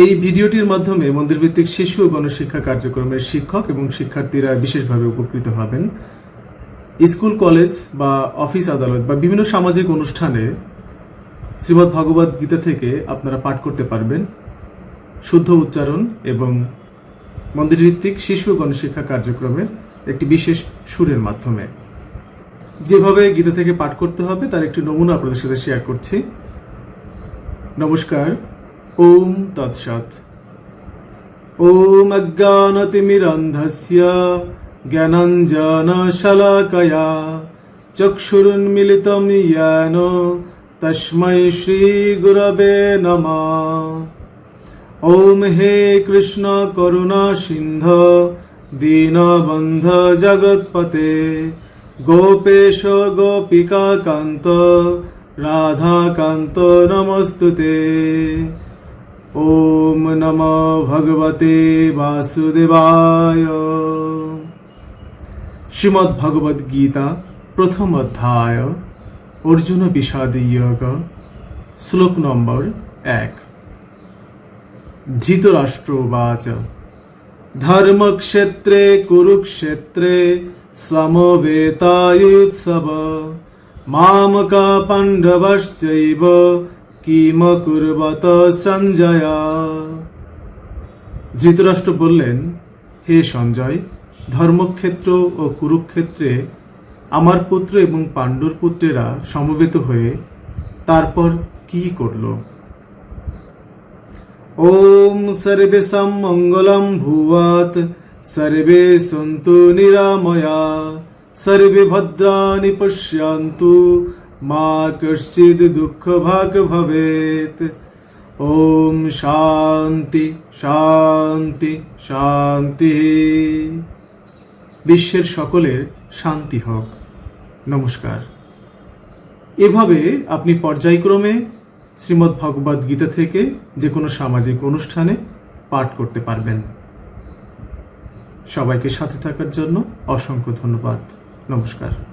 এই ভিডিওটির মাধ্যমে মন্দিরভিত্তিক শিশু ও গণশিক্ষা কার্যক্রমের শিক্ষক এবং শিক্ষার্থীরা বিশেষভাবে উপকৃত হবেন। স্কুল, কলেজ বা অফিস আদালত বা বিভিন্ন সামাজিক অনুষ্ঠানে শ্রীমদ্ ভগবদ গীতা থেকে আপনারা পাঠ করতে পারবেন। শুদ্ধ উচ্চারণ এবং মন্দিরভিত্তিক শিশু ও গণশিক্ষা কার্যক্রমের একটি বিশেষ সুরের মাধ্যমে। যেভাবে গীতা থেকে পাঠ করতে হবে, তার একটি নমুনা আপনাদের সাথে শেয়ার করছি। নমস্কার। ওম তৎসৎ ওম অজ্ঞানতিমিরন্ধস্য জ্ঞানঞ্জনশলাকয়া চক্ষুরুন্মিলিতম ইয়ান তস্मै শ্রীগুরবে নমঃ ওম হে কৃষ্ণ করুণা সিন্ধ দীনবন্ধ জগৎপতে গোপেশ গোপিকা কান্ত রাধাকান্ত নমস্তুতে ওম নম ভগবতে বাসুদেবায় শ্রীমদ ভগবদ গীতা প্রথম অধ্যায় অর্জুন বিষাদ ইয়োগ শ্লোক নম্বর এক ধৃতরাষ্ট্র বাচ ধর্মক্ষেত্রে কুরুক্ষেত্রে সমবেতায়ুৎসব মামকা পাণ্ডবশ্চৈব কিম কুরবত সঞ্জয়া। ধৃতরাষ্ট্র বললেন, হে সঞ্জয়, ধর্মক্ষেত্র ও কুরুক্ষেত্রে আমার পুত্র এবং পাণ্ডুর পুত্রেরা সমবেত হয়ে তারপর কি করল? ওম সর্বেশাম মঙ্গলম ভুয়াত, সর্বে সন্তু নিরাময়া, সর্বে ভদ্রাণি পশ্যন্তু মা কশ্চিদ দুঃখ ভাগ ভবেত। ওম শান্তি শান্তি শান্তি। বিশ্বের সকলের শান্তি হোক। নমস্কার। এভাবে আপনি পর্যায়ক্রমে শ্রীমদ্ ভগবদ গীতা থেকে যে কোনো সামাজিক অনুষ্ঠানে পাঠ করতে পারবেন। সবাইকে সাথে থাকার জন্য অসংখ্য ধন্যবাদ। নমস্কার।